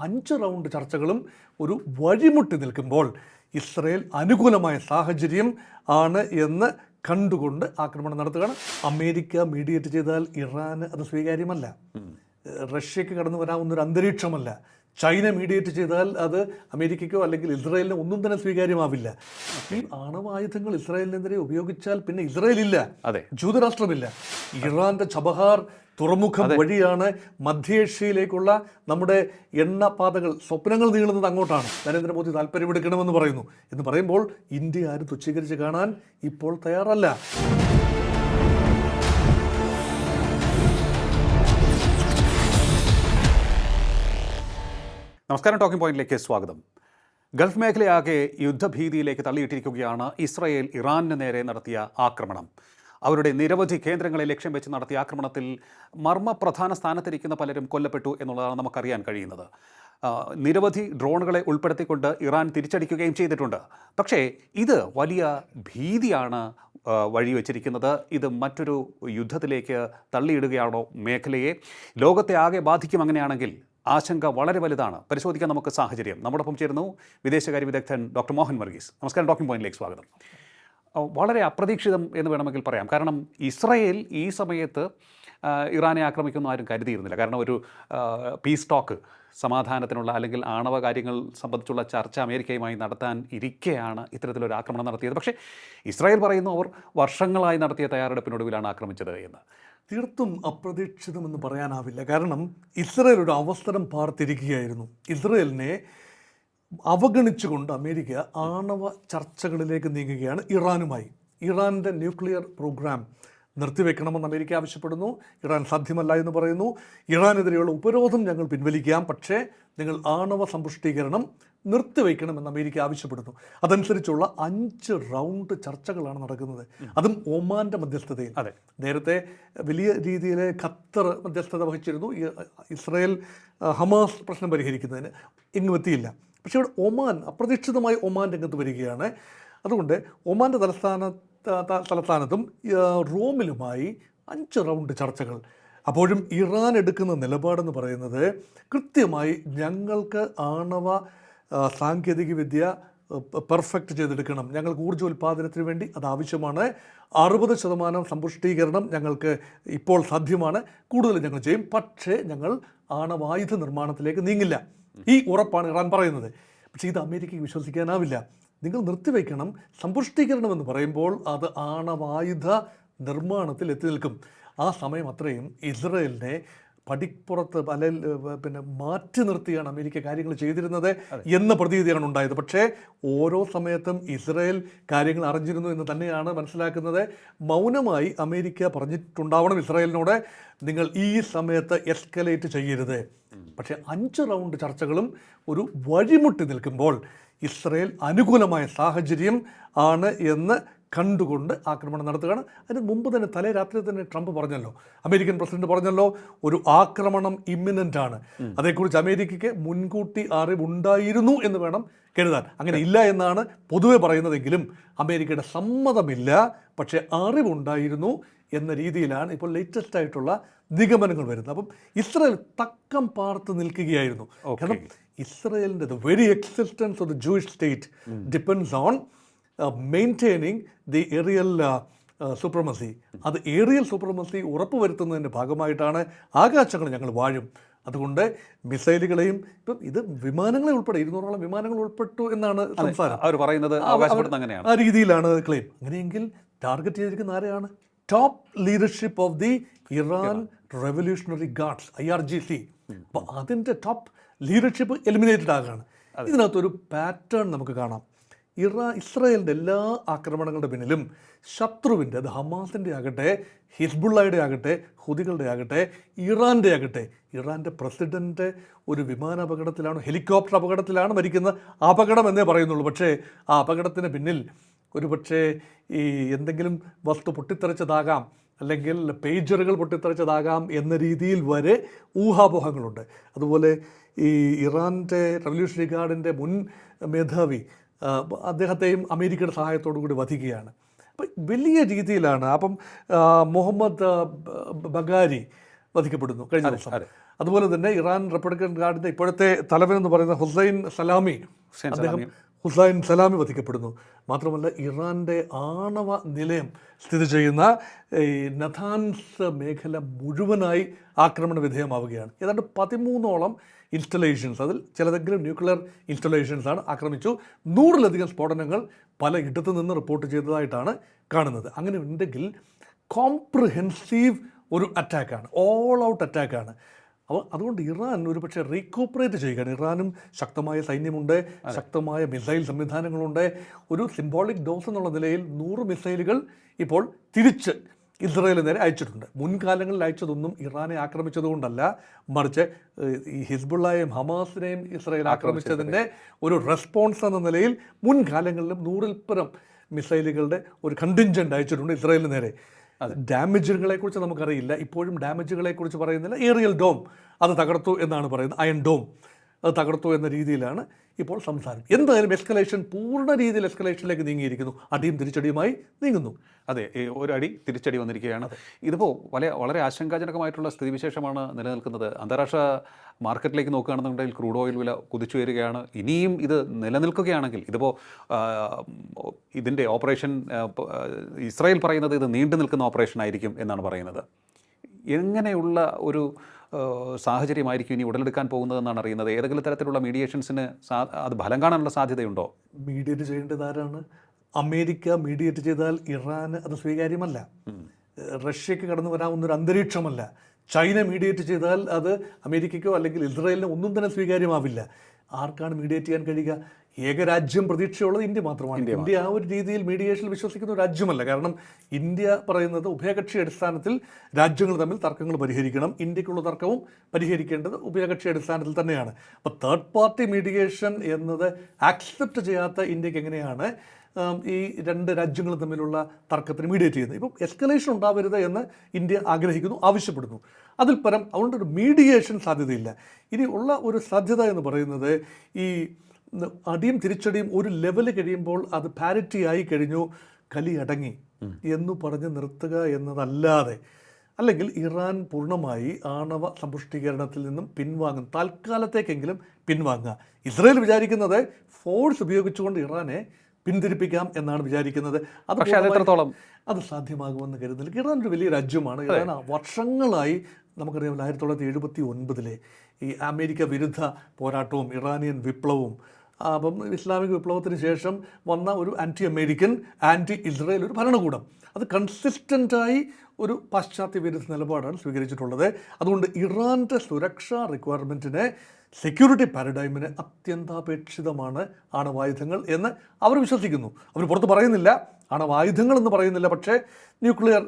അഞ്ച് റൗണ്ട് ചർച്ചകളും ഒരു വഴിമുട്ടി നിൽക്കുമ്പോൾ ഇസ്രയേൽ അനുകൂലമായ സാഹചര്യം ആണ് എന്ന് കണ്ടുകൊണ്ട് ആക്രമണം നടത്തുകയാണ്. അമേരിക്ക മീഡിയേറ്റ് ചെയ്താൽ ഇറാന് അത് സ്വീകാര്യമല്ല. റഷ്യക്ക് കടന്നു വരാവുന്ന ഒരു അന്തരീക്ഷമല്ല. ചൈന മീഡിയേറ്റ് ചെയ്താൽ അത് അമേരിക്കയ്ക്കോ അല്ലെങ്കിൽ ഇസ്രായേലിനോ ഒന്നും തന്നെ സ്വീകാര്യമാവില്ല. ഈ ആണവായുധങ്ങൾ ഇസ്രായേലിനെതിരെ ഉപയോഗിച്ചാൽ പിന്നെ ഇസ്രായേലില്ല. അതെ. ജൂതരാഷ്ട്രമില്ല. ഇറാന്റെ ചബഹാർ തുറമുഖം വഴിയാണ് മധ്യേഷ്യയിലേക്കുള്ള നമ്മുടെ എണ്ണപാതകൾ സ്വപ്നങ്ങൾ നീളുന്നത് അങ്ങോട്ടാണ്. നരേന്ദ്രമോദി താല്പര്യമെടുക്കണമെന്ന് പറയുന്നു. എന്ന് പറയുമ്പോൾ ഇന്ത്യ ആരും തുച്ഛീകരിച്ച് കാണാൻ ഇപ്പോൾ തയ്യാറല്ല. നമസ്കാരം. ടോക്കിംഗ് പോയിന്റിലേക്ക് സ്വാഗതം. ഗൾഫ് മേഖലയാകെ യുദ്ധഭീതിയിലേക്ക് തള്ളിയിട്ടിരിക്കുകയാണ് ഇസ്രയേൽ ഇറാനിന് നേരെ നടത്തിയ ആക്രമണം. അവരുടെ നിരവധി കേന്ദ്രങ്ങളെ ലക്ഷ്യം വെച്ച് നടത്തിയ ആക്രമണത്തിൽ മർമ്മപ്രധാന സ്ഥാനത്തിരിക്കുന്ന പലരും കൊല്ലപ്പെട്ടു എന്നുള്ളതാണ് നമുക്കറിയാൻ കഴിയുന്നത്. നിരവധി ഡ്രോണുകളെ ഉൾപ്പെടുത്തിക്കൊണ്ട് ഇറാൻ തിരിച്ചടിക്കുകയും ചെയ്തിട്ടുണ്ട്. പക്ഷേ ഇത് വലിയ ഭീതിയാണ് വഴിവെച്ചിരിക്കുന്നത്. ഇത് മറ്റൊരു യുദ്ധത്തിലേക്ക് തള്ളിയിടുകയാണോ മേഖലയെ? ലോകത്തെ ആകെ ബാധിക്കും അങ്ങനെയാണെങ്കിൽ ആശങ്ക വളരെ വലുതാണ്. പരിശോധിക്കാൻ നമുക്ക് സാഹചര്യം. നമ്മോടൊപ്പം ചേരുന്നു വിദേശകാര്യ വിദഗ്ധൻ ഡോക്ടർ മോഹൻ വർഗീസ്. നമസ്കാരം ടോക്കിംഗ് പോയിന്റിലേക്ക് സ്വാഗതം. വളരെ അപ്രതീക്ഷിതം എന്ന് വേണമെങ്കിൽ പറയാം. കാരണം ഇസ്രയേൽ ഈ സമയത്ത് ഇറാനെ ആക്രമിക്കുന്നു ആരും കരുതിയിരുന്നില്ല. കാരണം ഒരു പീസ് ടോക്ക് സമാധാനത്തിനുള്ള അല്ലെങ്കിൽ ആണവ കാര്യങ്ങൾ സംബന്ധിച്ചുള്ള ചർച്ച അമേരിക്കയുമായി നടത്താൻ ഇരിക്കെയാണ് ഇത്തരത്തിലൊരു ആക്രമണം നടത്തിയത്. പക്ഷേ ഇസ്രായേൽ പറയുന്നു അവർ വർഷങ്ങളായി നടത്തിയ തയ്യാറെടുപ്പിനൊടുവിലാണ് ആക്രമിച്ചത് എന്ന്. തീർത്തും അപ്രതീക്ഷിതമെന്ന് പറയാനാവില്ല. കാരണം ഇസ്രയേൽ ഒരു അവസരം പാർത്തിരിക്കുകയായിരുന്നു. ഇസ്രയേലിനെ അവഗണിച്ചുകൊണ്ട് അമേരിക്ക ആണവ ചർച്ചകളിലേക്ക് നീങ്ങുകയാണ് ഇറാനുമായി. ഇറാന്റെ ന്യൂക്ലിയർ പ്രോഗ്രാം നിർത്തിവെക്കണമെന്ന് അമേരിക്ക ആവശ്യപ്പെടുന്നു. ഇറാൻ സാധ്യമല്ല എന്ന് പറയുന്നു. ഇറാനെതിരെയുള്ള ഉപരോധം ഞങ്ങൾ പിൻവലിക്കാം. പക്ഷേ നിങ്ങൾ ആണവ സമ്പുഷ്ടീകരണം നിർത്തിവെക്കണമെന്ന് അമേരിക്ക ആവശ്യപ്പെടുന്നു. അതനുസരിച്ചുള്ള അഞ്ച് റൗണ്ട് ചർച്ചകളാണ് നടക്കുന്നത്. അതും ഒമാന്റെ മധ്യസ്ഥതയിൽ. അതെ. നേരത്തെ വലിയ രീതിയിൽ ഖത്തർ മധ്യസ്ഥത വഹിച്ചിരുന്നു. ഇസ്രയേൽ ഹമാസ് പ്രശ്നം പരിഹരിക്കുന്നതിന് എങ്ങും എത്തിയില്ല പക്ഷേ ഇവിടെ ഒമാൻ അപ്രതീക്ഷിതമായി ഒമാൻ രംഗത്ത് വരികയാണ്. അതുകൊണ്ട് ഒമാന്റെ തലസ്ഥാന തലസ്ഥാനത്തും റോമിലുമായി അഞ്ച് റൗണ്ട് ചർച്ചകൾ. അപ്പോഴും ഇറാൻ എടുക്കുന്ന നിലപാടെന്ന് പറയുന്നത് കൃത്യമായി ഞങ്ങൾക്ക് ആണവ സാങ്കേതികവിദ്യ പെർഫെക്റ്റ് ചെയ്തെടുക്കണം. ഞങ്ങൾക്ക് ഊർജ ഉൽപ്പാദനത്തിന് വേണ്ടി അത് ആവശ്യമാണ്. അറുപത് ശതമാനം സമ്പുഷ്ടീകരണം ഞങ്ങൾക്ക് ഇപ്പോൾ സാധ്യമാണ്. കൂടുതൽ ഞങ്ങൾ ചെയ്യും. പക്ഷേ ഞങ്ങൾ ആണവായുധ നിർമ്മാണത്തിലേക്ക് നീങ്ങില്ല. ഈ ഉറപ്പാണ് ഇറാൻ പറയുന്നത്. പക്ഷേ ഇത് അമേരിക്കയ്ക്ക് വിശ്വസിക്കാനാവില്ല. നിങ്ങൾ നിർത്തിവെക്കണം സമ്പുഷ്ടീകരണം എന്ന് പറയുമ്പോൾ അത് ആണവായുധ നിർമ്മാണത്തിൽ എത്തി നിൽക്കും. ആ സമയം അത്രയും ഇസ്രയേലിനെ പടിപ്പുറത്ത് അല്ലെങ്കിൽ പിന്നെ മാറ്റി നിർത്തിയാണ് അമേരിക്ക കാര്യങ്ങൾ ചെയ്തിരുന്നത് എന്ന പ്രതീതിയാണ് ഉണ്ടായത്. പക്ഷേ ഓരോ സമയത്തും ഇസ്രയേൽ കാര്യങ്ങൾ അറിഞ്ഞിരുന്നു എന്ന് തന്നെയാണ് മനസ്സിലാക്കുന്നത്. മൗനമായി അമേരിക്ക പറഞ്ഞിട്ടുണ്ടാവണം ഇസ്രയേലിനോട്. നിങ്ങൾ ഈ സമയത്ത് എസ്കലേറ്റ് ചെയ്യരുത്. പക്ഷേ അഞ്ച് റൗണ്ട് ചർച്ചകളും ഒരു വഴിമുട്ടി നിൽക്കുമ്പോൾ ഇസ്രയേൽ അനുകൂലമായ സാഹചര്യം ആണ് എന്ന് കണ്ടുകൊണ്ട് ആക്രമണം നടത്തുകയാണ്. അതിന് മുമ്പ് തന്നെ തലേ രാത്രി തന്നെ ട്രംപ് പറഞ്ഞല്ലോ. അമേരിക്കൻ പ്രസിഡന്റ് പറഞ്ഞല്ലോ ഒരു ആക്രമണം ഇമ്മിനന്റ് ആണ്. അതേക്കുറിച്ച് അമേരിക്കയ്ക്ക് മുൻകൂട്ടി അറിവുണ്ടായിരുന്നു എന്ന് വേണം കരുതാൻ. അങ്ങനെ ഇല്ല എന്നാണ് പൊതുവെ പറയുന്നതെങ്കിലും അമേരിക്കയുടെ സമ്മതമില്ല. പക്ഷേ അറിവുണ്ടായിരുന്നു എന്ന രീതിയിലാണ് ഇപ്പോൾ ലേറ്റസ്റ്റ് ആയിട്ടുള്ള നിഗമനങ്ങൾ വരുന്നത്. അപ്പം ഇസ്രയേൽ തക്കം പാർത്ത് നിൽക്കുകയായിരുന്നു. കാരണം ഇസ്രയേലിന്റെ the very existence of the Jewish state depends on maintaining the aerial supremacy അത് ഏറിയൽ സൂപ്രമസി ഉറപ്പുവരുത്തുന്നതിന്റെ ഭാഗമായിട്ടാണ് ആകാശങ്ങൾ ഞങ്ങൾ വാഴും. അതുകൊണ്ട് മിസൈലുകളെയും ഇപ്പം ഇത് വിമാനങ്ങളെ ഉൾപ്പെടെ ഇരുന്നൂറോളം വിമാനങ്ങൾ ഉൾപ്പെട്ടു എന്നാണ് സംസാരം. അവർ പറയുന്നത് ആ രീതിയിലാണ് ക്ലെയിം അങ്ങനെയെങ്കിൽ ടാർഗറ്റ് ചെയ്തിരിക്കുന്ന ആരെയാണ്? Top leadership of the Iran revolutionary guards I R G C അപ്പോൾ അതിന്റെ ടോപ്പ് ലീഡർഷിപ്പ് എലിമിനേറ്റഡ് ആകുകയാണ് ഇതിനകത്തൊരു പാറ്റേൺ നമുക്ക് കാണാം. ഇറാ ഇസ്രായേലിന്റെ എല്ലാ ആക്രമണങ്ങളുടെ പിന്നിലും ശത്രുവിന്റെ അത് ഹമാസിന്റെ ആകട്ടെ ഹിസ്ബുള്ളയുടെ ആകട്ടെ ഹുദികളുടെ ആകട്ടെ ഇറാന്റെ ആകട്ടെ ഇറാന്റെ പ്രസിഡന്റ് ഒരു വിമാന അപകടത്തിലാണ് ഹെലികോപ്റ്റർ അപകടത്തിലാണ് മരിക്കുന്ന അപകടം എന്നേ പറയുന്നുള്ളൂ. പക്ഷേ ആ അപകടത്തിന് പിന്നിൽ ഒരു പക്ഷേ ഈ എന്തെങ്കിലും വസ്തു പൊട്ടിത്തെറിച്ചതാകാം അല്ലെങ്കിൽ പേജറുകൾ പൊട്ടിത്തെറിച്ചതാകാം എന്ന രീതിയിൽ വരെ ഊഹാപോഹങ്ങളുണ്ട്. അതുപോലെ ഈ ഇറാന്റെ റവല്യൂഷണറി ഗാർഡിന്റെ മുൻ മേധാവി അദ്ദേഹത്തെയും അമേരിക്കയുടെ സഹായത്തോടു കൂടി വധിക്കുകയാണ്. അപ്പം വലിയ രീതിയിലാണ് അപ്പം മുഹമ്മദ് ബഗാരി വധിക്കപ്പെടുന്നു കഴിഞ്ഞ ദിവസം. അതുപോലെ തന്നെ ഇറാൻ റിപ്പബ്ലിക്കൻ ഗാർഡിന്റെ ഇപ്പോഴത്തെ തലവൻ എന്ന് പറയുന്ന ഹുസൈൻ സലാമി അദ്ദേഹം. ഹുസൈൻ സലാമി വധിക്കപ്പെടുന്നു. മാത്രമല്ല ഇറാന്റെ ആണവ നിലയം സ്ഥിതി ചെയ്യുന്ന ഈ നഥാൻസ് മേഖല മുഴുവനായി ആക്രമണ വിധേയമാവുകയാണ്. ഏതാണ്ട് പതിമൂന്നോളം ഇൻസ്റ്റലേഷൻസ് അതിൽ ചിലതെങ്കിലും ന്യൂക്ലിയർ ഇൻസ്റ്റലേഷൻസ് ആണ് ആക്രമിച്ചു. നൂറിലധികം സ്ഫോടനങ്ങൾ പല ഇടത്തു നിന്ന് റിപ്പോർട്ട് ചെയ്തതായിട്ടാണ് കാണുന്നത്. അങ്ങനെ ഉണ്ടെങ്കിൽ കോംപ്രിഹെൻസീവ് ഒരു അറ്റാക്കാണ് ഓൾ ഔട്ട് അറ്റാക്കാണ് അപ്പോൾ അതുകൊണ്ട് ഇറാൻ ഒരു പക്ഷേ റീകോപ്പറേറ്റ് ചെയ്യുകയാണ്. ഇറാനും ശക്തമായ സൈന്യമുണ്ട് ശക്തമായ മിസൈൽ സംവിധാനങ്ങളുണ്ട്. ഒരു സിംബോളിക് ഡോസ് എന്നുള്ള നിലയിൽ നൂറ് മിസൈലുകൾ ഇപ്പോൾ തിരിച്ച് ഇസ്രയേലിന് നേരെ അയച്ചിട്ടുണ്ട്. മുൻകാലങ്ങളിൽ അയച്ചതൊന്നും ഇറാനെ ആക്രമിച്ചതുകൊണ്ടല്ല മറിച്ച് ഈ ഹിസ്ബുള്ളയെയും ഹമാസിനെയും ഇസ്രയേൽ ആക്രമിച്ചതിന്റെ ഒരു റെസ്പോൺസ് എന്ന നിലയിൽ മുൻകാലങ്ങളിലും നൂറിൽപ്പുറം മിസൈലുകളുടെ ഒരു കണ്ടിൻജന്റ് അയച്ചിട്ടുണ്ട് ഇസ്രയേലിന് നേരെ. ഡാമേജുകളെ കുറിച്ച് നമുക്കറിയില്ല. ഇപ്പോഴും ഡാമേജുകളെ കുറിച്ച് പറയുന്നില്ല. ഏറിയൽ ഡോം അത് തകർത്തു എന്നാണ് പറയുന്നത്. Iron dome. അത് തകർത്തു എന്ന രീതിയിലാണ് ഇപ്പോൾ സംസാരം. എന്തായാലും എസ്കലേഷൻ പൂർണ രീതിയിൽ എസ്കലേഷനിലേക്ക് നീങ്ങിയിരിക്കുന്നു. അടിയും തിരിച്ചടിയുമായി നീങ്ങുന്നു. അതെ ഒരടി ഒരു അടി തിരിച്ചടി വന്നിരിക്കുകയാണ്. ഇതിപ്പോൾ വളരെ വളരെ ആശങ്കാജനകമായിട്ടുള്ള സ്ഥിതിവിശേഷമാണ് നിലനിൽക്കുന്നത്. അന്താരാഷ്ട്ര മാർക്കറ്റിലേക്ക് നോക്കുകയാണെന്നുണ്ടെങ്കിൽ ക്രൂഡ് ഓയിൽ വില കുതിച്ചു വരികയാണ് ഇനിയും ഇത് നിലനിൽക്കുകയാണെങ്കിൽ ഇതിപ്പോൾ ഇതിന്റെ ഓപ്പറേഷൻ ഇസ്രായേൽ പറയുന്നത് ഇത് നീണ്ടു നിൽക്കുന്ന ഓപ്പറേഷൻ ആയിരിക്കും എന്നാണ് പറയുന്നത്. എങ്ങനെയുള്ള ഒരു സാഹചര്യമായിരിക്കും ഇനി ഉടലെടുക്കാൻ പോകുന്നതെന്നാണ് അറിയുന്നത്. ഏതെങ്കിലും തരത്തിലുള്ള മീഡിയേഷൻസിന് സാ അത് ഫലം കാണാനുള്ള സാധ്യതയുണ്ടോ? മീഡിയേറ്റ് ചെയ്യേണ്ടത് ആരാണ്? അമേരിക്ക മീഡിയേറ്റ് ചെയ്താൽ ഇറാന് അത് സ്വീകാര്യമല്ല. റഷ്യക്ക് കടന്നു വരാവുന്ന ഒരു അന്തരീക്ഷമല്ല. ചൈന മീഡിയേറ്റ് ചെയ്താൽ അത് അമേരിക്കയ്ക്കോ അല്ലെങ്കിൽ ഇസ്രായേലിനോ ഒന്നും തന്നെ സ്വീകാര്യമാവില്ല. ആർക്കാണ് മീഡിയേറ്റ് ചെയ്യാൻ കഴിയുക? ഏകരാജ്യം പ്രതീക്ഷയുള്ളത് ഇന്ത്യ മാത്രമാണ്. ഇന്ത്യ ആ ഒരു രീതിയിൽ മീഡിയേഷനിൽ വിശ്വസിക്കുന്ന ഒരു രാജ്യമല്ല. കാരണം ഇന്ത്യ പറയുന്നത് ഉഭയകക്ഷി അടിസ്ഥാനത്തിൽ രാജ്യങ്ങൾ തമ്മിൽ തർക്കങ്ങൾ പരിഹരിക്കണം. ഇന്ത്യക്കുള്ള തർക്കവും പരിഹരിക്കേണ്ടത് ഉഭയകക്ഷി അടിസ്ഥാനത്തിൽ തന്നെയാണ്. അപ്പോൾ തേർഡ് പാർട്ടി മീഡിയേഷൻ എന്നത് ആക്സെപ്റ്റ് ചെയ്യാത്ത ഇന്ത്യയ്ക്ക് എങ്ങനെയാണ് ഈ രണ്ട് രാജ്യങ്ങൾ തമ്മിലുള്ള തർക്കത്തിന് മീഡിയേറ്റ് ചെയ്യുന്നത്? ഇപ്പം എസ്കലേഷൻ ഉണ്ടാവരുത് എന്ന് ഇന്ത്യ ആഗ്രഹിക്കുന്നു ആവശ്യപ്പെടുന്നു. അതിൽ പരം അതുകൊണ്ട് ഒരു മീഡിയേഷൻ സാധ്യതയില്ല. ഇനി ഉള്ള ഒരു സാധ്യത എന്ന് പറയുന്നത് ഈ അടിയും തിരിച്ചടിയും ഒരു ലെവൽ കഴിയുമ്പോൾ അത് പാരിറ്റി ആയി കഴിഞ്ഞു കലി അടങ്ങി എന്ന് പറഞ്ഞ് നിർത്തുക എന്നതല്ലാതെ അല്ലെങ്കിൽ ഇറാൻ പൂർണമായി ആണവ സമ്പുഷ്ടീകരണത്തിൽ നിന്നും പിൻവാങ്ങും താൽക്കാലത്തേക്കെങ്കിലും പിൻവാങ്ങുക. ഇസ്രയേൽ വിചാരിക്കുന്നത് ഫോഴ്സ് ഉപയോഗിച്ചുകൊണ്ട് ഇറാനെ പിന്തിരിപ്പിക്കാം എന്നാണ് വിചാരിക്കുന്നത്. അത് പക്ഷേ അത് പൂർണമായി- എത്രത്തോളം? അത് സാധ്യമാകുമെന്ന് കരുതുന്നില്ല. ഇറാൻ ഒരു വലിയ രാജ്യമാണ്. ഇറാൻ വർഷങ്ങളായി നമുക്കറിയാം ആയിരത്തി തൊള്ളായിരത്തി എഴുപത്തി ഒൻപതിലെ ഈ അമേരിക്ക വിരുദ്ധ പോരാട്ടവും ഇറാനിയൻ വിപ്ലവവും അപ്പം ഇസ്ലാമിക വിപ്ലവത്തിന് ശേഷം വന്ന ഒരു ആന്റി അമേരിക്കൻ ആന്റി ഇസ്രയേൽ ഒരു ഭരണകൂടം. അത് കൺസിസ്റ്റന്റായി ഒരു പാശ്ചാത്യ വിരുദ്ധ നിലപാടാണ് സ്വീകരിച്ചിട്ടുള്ളത്. അതുകൊണ്ട് ഇറാന്റെ സുരക്ഷാ റിക്വയർമെന്റിനെ സെക്യൂരിറ്റി പാരഡൈമിന് അത്യന്താപേക്ഷിതമാണ് ആണവായുധങ്ങൾ എന്ന് അവർ വിശ്വസിക്കുന്നു. അവർ പുറത്ത് പറയുന്നില്ല. ആണവായുധങ്ങൾ എന്ന് പറയുന്നില്ല പക്ഷേ ന്യൂക്ലിയർ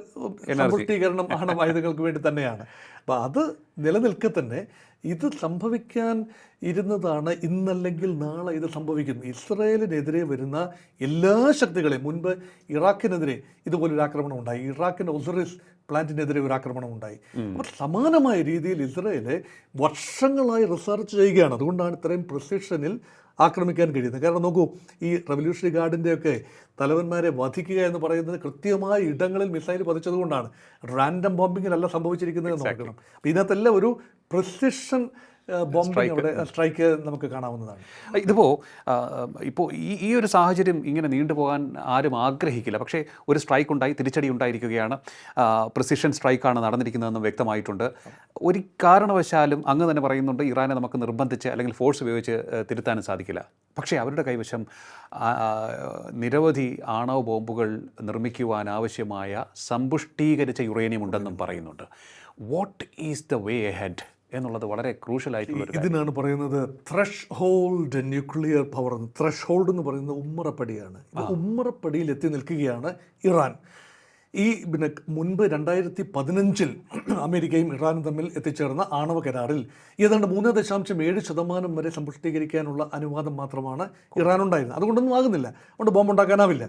സമ്പുഷ്ടീകരണം ആണവായുധങ്ങൾക്ക് വേണ്ടി തന്നെയാണ്. അപ്പോൾ അത് നിലനിൽക്കെ തന്നെ ഇത് സംഭവിക്കാൻ ഇരുന്നതാണ് ഇന്നല്ലെങ്കിൽ നാളെ ഇത് സംഭവിക്കും ഇസ്രയേലിനെതിരെ വരുന്ന എല്ലാ ശക്തികളെയും മുൻപ് ഇറാഖിനെതിരെ ഇതുപോലൊരു ആക്രമണം ഉണ്ടായി. ഇറാഖിന്റെ ഒസറിസ് പ്ലാന്റിനെതിരെ ഒരു ആക്രമണം ഉണ്ടായി. അപ്പോൾ സമാനമായ രീതിയിൽ ഇസ്രയേൽ വർഷങ്ങളായി റിസർച്ച് ചെയ്യുകയാണ്. അതുകൊണ്ടാണ് ഇത്രയും പ്രിസിഷനിൽ ആക്രമിക്കാൻ കഴിയുന്നത്. കാരണം നോക്കൂ ഈ റവല്യൂഷണറി ഗാർഡിന്റെയൊക്കെ തലവന്മാരെ വധിക്കുക എന്ന് പറയുന്നത് കൃത്യമായ ഇടങ്ങളിൽ മിസൈൽ പതിച്ചതുകൊണ്ടാണ്. റാൻഡം ബോംബിങ്ങിലല്ല സംഭവിച്ചിരിക്കുന്നത് എന്ന് നോക്കണം അപ്പോൾ ഇതിനകത്തെല്ലാം ഒരു പ്രിസിഷൻ ബോംബിംഗ് അവിടെ സ്ട്രൈക്ക് നമുക്ക് കാണാവുന്നതാണ്. ഇതിപ്പോൾ ഇപ്പോൾ ഈ ഈ ഒരു സാഹചര്യം ഇങ്ങനെ നീണ്ടുപോകാൻ ആരും ആഗ്രഹിക്കില്ല. പക്ഷേ ഒരു സ്ട്രൈക്ക് ഉണ്ടായി തിരിച്ചടി ഉണ്ടായിരിക്കുകയാണ്. പ്രിസിഷൻ സ്ട്രൈക്കാണ് നടന്നിരിക്കുന്നതെന്നും വ്യക്തമായിട്ടുണ്ട്. ഒരു കാരണവശാലും അങ്ങ് തന്നെ പറയുന്നുണ്ട് ഇറാനെ നമുക്ക് നിർബന്ധിച്ച് അല്ലെങ്കിൽ ഫോഴ്സ് ഉപയോഗിച്ച് തിരുത്താനും സാധിക്കില്ല. പക്ഷേ അവരുടെ കൈവശം നിരവധി ആണവ ബോംബുകൾ നിർമ്മിക്കുവാൻ ആവശ്യമായ സമ്പുഷ്ടീകരിച്ച യുറേനിയം ഉണ്ടെന്നും പറയുന്നുണ്ട്. What is the way ahead എന്നുള്ളത് വളരെ ക്രൂഷ്യലായിട്ടുള്ള ഇതിനാണ് പറയുന്നത് threshold nuclear power threshold എന്ന് പറയുന്നത് ഉമ്മറപ്പടിയാണ്. ഉമ്മറപ്പടിയിൽ എത്തി നിൽക്കുകയാണ് ഇറാൻ. ഈ പിന്നെ മുൻപ് രണ്ടായിരത്തി പതിനഞ്ചിൽ അമേരിക്കയും ഇറാനും തമ്മിൽ എത്തിച്ചേർന്ന ആണവ കരാറിൽ ഏതാണ്ട് മൂന്ന് ദശാംശം ഏഴ് ശതമാനം വരെ സമ്പുഷ്ടീകരിക്കാനുള്ള അനുവാദം മാത്രമാണ് ഇറാൻ ഉണ്ടായിരുന്നത് അതുകൊണ്ടൊന്നും ആകുന്നില്ല. അതുകൊണ്ട് ബോംബ് ഉണ്ടാക്കാനാവില്ല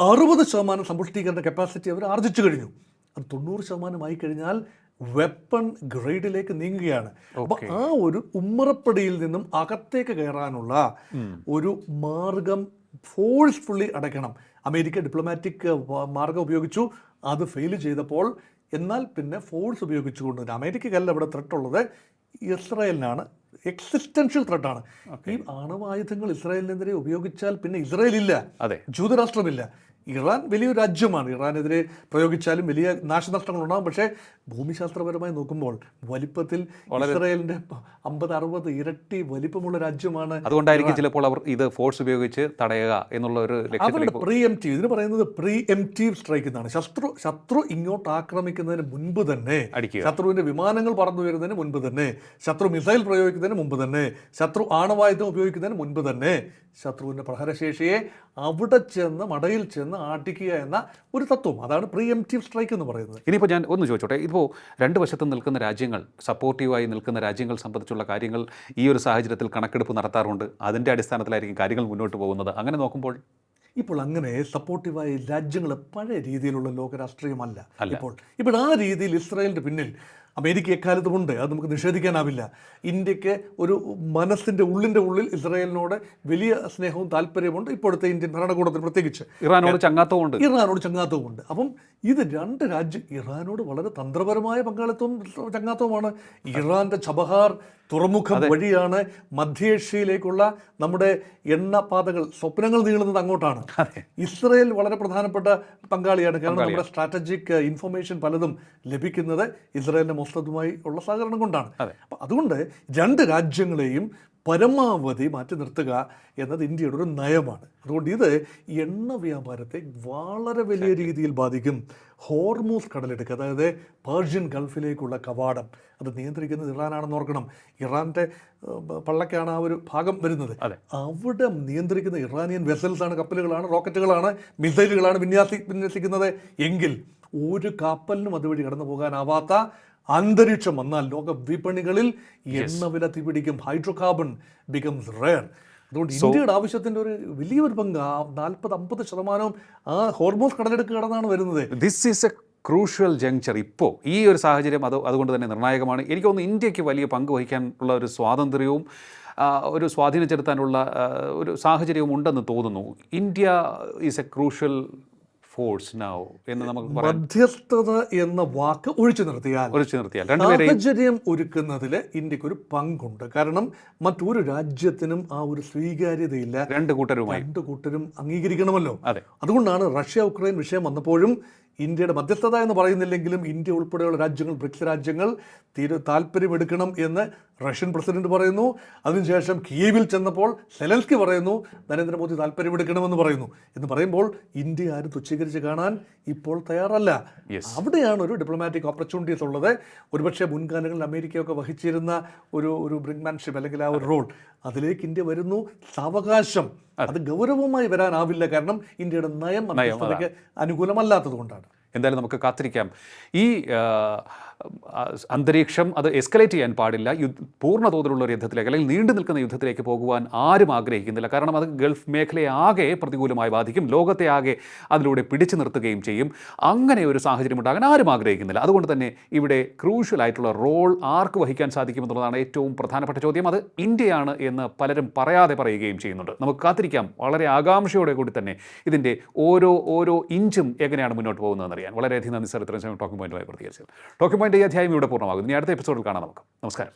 അറുപത് ശതമാനം സമ്പുഷ്ടീകരണ കപ്പാസിറ്റി അവർ ആർജിച്ചു കഴിഞ്ഞു. അത് തൊണ്ണൂറ് ശതമാനമായി കഴിഞ്ഞാൽ വെപ്പൺ ഗ്രേഡിലേക്ക് നീങ്ങുകയാണ്. അപ്പോൾ ആ ഒരു ഉമ്മറപ്പടിയിൽ നിന്നും അകത്തേക്ക് കയറാനുള്ള ഒരു മാർഗം ഫോഴ്സ്ഫുള്ളി അടയ്ക്കണം. അമേരിക്ക ഡിപ്ലോമാറ്റിക് മാർഗം ഉപയോഗിച്ചു അത് ഫെയിൽ ചെയ്തപ്പോൾ എന്നാൽ പിന്നെ ഫോഴ്സ് ഉപയോഗിച്ചുകൊണ്ട് തന്നെ അമേരിക്കയ്ക്കല്ല ഇവിടെ ത്രെട്ട് ഉള്ളത് ഇസ്രായേലിനാണ് എക്സിസ്റ്റൻഷ്യൽ ത്രെട്ടാണ് ഈ ആണവായുധങ്ങൾ ഇസ്രായേലിനെതിരെ ഉപയോഗിച്ചാൽ പിന്നെ ഇസ്രായേൽ ഇല്ല ജൂതരാഷ്ട്രമില്ല. ഇറാൻ വലിയൊരു രാജ്യമാണ്. ഇറാനെതിരെ പ്രയോഗിച്ചാലും വലിയ നാശനഷ്ടങ്ങൾ ഉണ്ടാകും പക്ഷേ ഭൂമിശാസ്ത്രപരമായി നോക്കുമ്പോൾ വലിപ്പത്തിൽ ഇസ്രായേലിന്റെ അമ്പത് അറുപത് ഇരട്ടി വലിപ്പമുള്ള രാജ്യമാണ് അതുകൊണ്ടായിരിക്കും ചിലപ്പോൾ അവർ ഇത് ഫോഴ്സ് ഉപയോഗിച്ച് തടയുക എന്നുള്ള ഒരു അവരുടെ പ്രീ എംറ്റീവ് ഇതിന് പറയുന്നത് പ്രീ എംറ്റീവ് സ്ട്രൈക്ക് എന്നാണ്. ശത്രു ശത്രു ഇങ്ങോട്ട് ആക്രമിക്കുന്നതിന് മുൻപ് തന്നെ ശത്രുവിന്റെ വിമാനങ്ങൾ പറന്നു വരുന്നതിന് മുൻപ് തന്നെ ശത്രു മിസൈൽ പ്രയോഗിക്കുന്നതിന് മുമ്പ് തന്നെ ശത്രു ആണവായുധം ഉപയോഗിക്കുന്നതിന് മുൻപ് തന്നെ ശത്രുവിന്റെ പ്രഹരശേഷിയെ അവിടെ ചെന്ന് മടയിൽ ചെന്ന് ആട്ടിക്കുക എന്ന ഒരു തത്വം. അതാണ് പ്രീ എംറ്റീവ് സ്ട്രൈക്ക് എന്ന് പറയുന്നത്. ഇനിയിപ്പോൾ ഞാൻ ഒന്ന് ചോദിച്ചോട്ടെ ഇപ്പോൾ രണ്ട് വശത്തും നിൽക്കുന്ന രാജ്യങ്ങൾ സപ്പോർട്ടീവായി നിൽക്കുന്ന രാജ്യങ്ങൾ സംബന്ധിച്ചുള്ള കാര്യങ്ങൾ ഈ ഒരു സാഹചര്യത്തിൽ കണക്കെടുപ്പ് നടത്താറുണ്ട്. അതിന്റെ അടിസ്ഥാനത്തിലായിരിക്കും കാര്യങ്ങൾ മുന്നോട്ട് പോകുന്നത്. അങ്ങനെ നോക്കുമ്പോൾ? ഇപ്പോൾ അങ്ങനെ സപ്പോർട്ടീവായ രാജ്യങ്ങൾ പഴയ രീതിയിലുള്ള ലോകരാഷ്ട്രീയമല്ല. ഇപ്പോൾ. ഇപ്പോൾ ആ രീതിയിൽ ഇസ്രായേലിന്റെ പിന്നിൽ അമേരിക്ക എക്കാലത്തുമുണ്ട്. അത് നമുക്ക് നിഷേധിക്കാനാവില്ല. ഇന്ത്യയ്ക്ക് ഒരു മനസ്സിന്റെ ഉള്ളിന്റെ ഉള്ളിൽ ഇസ്രായേലിനോട് വലിയ സ്നേഹവും താല്പര്യമുണ്ട് ഇപ്പോഴത്തെ ഇന്ത്യൻ ഭരണകൂടത്തിന് പ്രത്യേകിച്ച്. ഇറാനോട് ചങ്ങാത്തവുമുണ്ട്. ഇറാനോട് ചങ്ങാത്തവുമുണ്ട്. അപ്പം ഇത് രണ്ട് രാജ്യം ഇറാനോട് വളരെ തന്ത്രപരമായ പങ്കാളിത്തവും ചങ്ങാത്തവുമാണ്. ഇറാന്റെ ചബഹാർ തുറമുഖം വഴിയാണ് മധ്യേഷ്യയിലേക്കുള്ള നമ്മുടെ എണ്ണപാതകൾ സ്വപ്നങ്ങൾ നീളുന്നത് അങ്ങോട്ടാണ്. ഇസ്രയേൽ വളരെ പ്രധാനപ്പെട്ട പങ്കാളിയാണ്. കാരണം നമ്മുടെ സ്ട്രാറ്റജിക് ഇൻഫർമേഷൻ പലതും ലഭിക്കുന്നത് മൊസ്തതുമായി ഉള്ള സഹകരണം കൊണ്ടാണ്. അപ്പം അതുകൊണ്ട് രണ്ട് രാജ്യങ്ങളെയും പരമാവധി മാറ്റി നിർത്തുക എന്നത് ഇന്ത്യയുടെ ഒരു നയമാണ്. അതുകൊണ്ട് ഇത് എണ്ണ വ്യാപാരത്തെ വളരെ വലിയ രീതിയിൽ ബാധിക്കും. ഹോർമൂസ് കടലെടുക്ക് അതായത് പേർഷ്യൻ ഗൾഫിലേക്കുള്ള കവാടം. അത് നിയന്ത്രിക്കുന്നത് ഇറാനാണെന്ന് ഓർക്കണം. ഇറാന്റെ പള്ളക്കാണ് ആ ഒരു ഭാഗം വരുന്നത്. അവിടെ നിയന്ത്രിക്കുന്ന ഇറാനിയൻ വെസൽസാണ് കപ്പലുകളാണ് റോക്കറ്റുകളാണ് മിസൈലുകളാണ് വിന്യാസി വിന്യസിക്കുന്നത്. എങ്കിൽ ഒരു കപ്പലിനും അതുവഴി കടന്നു പോകാനാവാത്ത അന്തരീക്ഷം വന്നാൽ ലോക വിപണികളിൽ എണ്ണ വില തീപിടിക്കും. ഹൈഡ്രോകാർബൺ ബിക്കംസ് റെയർ അതുകൊണ്ട് ഇന്ത്യയുടെ ആവശ്യത്തിന്റെ ഒരു വലിയൊരു പങ്ക് ആ നാൽപ്പത് അമ്പത് ശതമാനവും ആ ഹോർമോൺസ് കടലെടുക്ക് കടന്നാണ് വരുന്നത്. This is a crucial juncture ഇപ്പോൾ ഈ ഒരു സാഹചര്യം അത് അതുകൊണ്ട് തന്നെ നിർണായകമാണ്. എനിക്ക് തോന്നുന്നു ഇന്ത്യയ്ക്ക് വലിയ പങ്ക് വഹിക്കാനുള്ള ഒരു സ്വാതന്ത്ര്യവും ഒരു സ്വാധീനം ചെലുത്താനുള്ള ഒരു സാഹചര്യവും ഉണ്ടെന്ന് തോന്നുന്നു. India is a crucial force now എന്ന് നമുക്ക് മധ്യസ്ഥത എന്ന വാക്ക് ഒഴിച്ചു നിർത്തിയാൽ ഒഴിച്ചു നിർത്തിയാൽ. സാഹചര്യം ഒരുക്കുന്നതിൽ ഇന്ത്യയ്ക്ക് ഒരു പങ്കുണ്ട്. കാരണം മറ്റൊരു രാജ്യത്തിനും ആ ഒരു സ്വീകാര്യതയില്ല. രണ്ട് കൂട്ടരുമായി. രണ്ട് കൂട്ടരും അംഗീകരിക്കണമല്ലോ. അതെ. അതുകൊണ്ടാണ് റഷ്യ ഉക്രൈൻ വിഷയം വന്നപ്പോഴും ഇന്ത്യയുടെ മധ്യസ്ഥത എന്ന് പറയുന്നില്ലെങ്കിലും ഇന്ത്യ ഉൾപ്പെടെയുള്ള രാജ്യങ്ങൾ ബ്രിക്സ് രാജ്യങ്ങൾ തീരെ താല്പര്യമെടുക്കണം എന്ന് റഷ്യൻ പ്രസിഡന്റ് പറയുന്നു. അതിനുശേഷം കിയേവിൽ ചെന്നപ്പോൾ സെലൻസ്കി പറയുന്നു നരേന്ദ്രമോദി താല്പര്യമെടുക്കണമെന്ന് പറയുന്നു. എന്ന് പറയുമ്പോൾ ഇന്ത്യ ആരും തുച്ഛീകരിച്ച് കാണാൻ ഇപ്പോൾ തയ്യാറല്ല. അവിടെയാണ് ഒരു ഡിപ്ലോമാറ്റിക് ഓപ്പർച്യൂണിറ്റീസ് ഉള്ളത്. ഒരുപക്ഷെ മുൻകാലങ്ങളിൽ അമേരിക്കയൊക്കെ വഹിച്ചിരുന്ന ഒരു ഒരു ബ്രിങ്മാൻഷിപ്പ് അല്ലെങ്കിൽ ആ ഒരു റോൾ അതിലേക്ക് ഇന്ത്യ വരുന്നു. സാവകാശം. അത്. ഗൗരവമായി വരാനാവില്ല. കാരണം ഇന്ത്യയുടെ നയം അനുകൂലമല്ലാത്തത് കൊണ്ടാണ് എന്തായാലും നമുക്ക് കാത്തിരിക്കാം. ഈ അന്തരീക്ഷം അത് എസ്കലേറ്റ് ചെയ്യാൻ പാടില്ല. യുദ്ധ പൂർണ തോതിലുള്ള ഒരു യുദ്ധത്തിലേക്ക് അല്ലെങ്കിൽ നീണ്ടു നിൽക്കുന്ന യുദ്ധത്തിലേക്ക് പോകുവാൻ ആരും ആഗ്രഹിക്കുന്നില്ല. കാരണം അത് ഗൾഫ് മേഖലയെ ആകെ പ്രതികൂലമായി ബാധിക്കും. ലോകത്തെ ആകെ അതിലൂടെ പിടിച്ചു നിർത്തുകയും ചെയ്യും. അങ്ങനെ ഒരു സാഹചര്യം ഉണ്ടാകാൻ ആരും ആഗ്രഹിക്കുന്നില്ല. അതുകൊണ്ട് തന്നെ ഇവിടെ ക്രൂഷ്യൽ ആയിട്ടുള്ള റോൾ ആർക്ക് വഹിക്കാൻ സാധിക്കുമെന്നുള്ളതാണ് ഏറ്റവും പ്രധാനപ്പെട്ട ചോദ്യം. അത് ഇന്ത്യയാണ് എന്ന് പലരും പറയാതെ പറയുകയും ചെയ്യുന്നുണ്ട്. നമുക്ക് കാത്തിരിക്കാം. വളരെ ആകാംക്ഷയോടെ കൂടി തന്നെ ഇതിന്റെ ഓരോ ഓരോ ഇഞ്ചും എങ്ങനെയാണ് മുന്നോട്ട് പോകുന്നതെന്ന് അറിയാൻ. വളരെയധികം നന്ദി സാർ. ഇത്രയും സമയം ടോക്കിംഗ് പോയിന്റുമായി പ്രതികരിച്ചത് ടോക്കിംഗ് പോയിന്റ് ഈ അധ്യായം ഇവിടെ പൂർണമാകുന്നു. ഇനി അടുത്ത എപ്പിസോഡിൽ കാണാം നമുക്ക്. നമസ്കാരം.